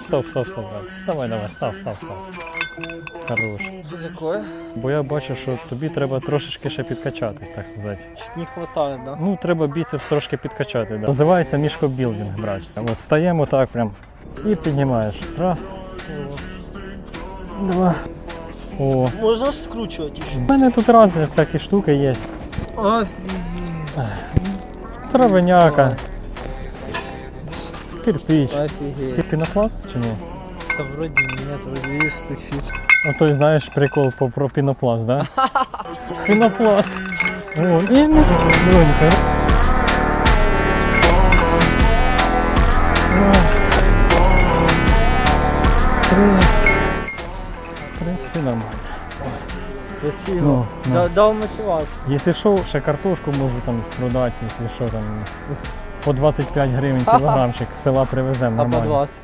Стоп, стоп, стоп, брат. Давай, давай, став, став, став. Хорош. Що таке? Бо я бачу, що тобі треба трошечки ще підкачатись, так сказати. Чуть не хватає, да? Ну, треба біцепс трошки підкачати. Да. Називається мішкобілдинг, брат. От стаємо так прям і піднімаєш. Раз. Два. О. Можна скручувати? У мене тут різні всякі штуки є. Офігеть. Травеняка. Кирпич. Ти Офігеть. пінопласт чи ні? Це вроді ні, вроді є стучить. А той знаєш прикол по, про пінопласт, да? пінопласт. О, і. Два. Три. В принципі, нормально. Красиво. Ну, ну. Да- дал мотивацию. Якщо що, ще картошку можу там продати, якщо що там. По 25 гривень кілограмчик з села привеземо А по нормально. 20.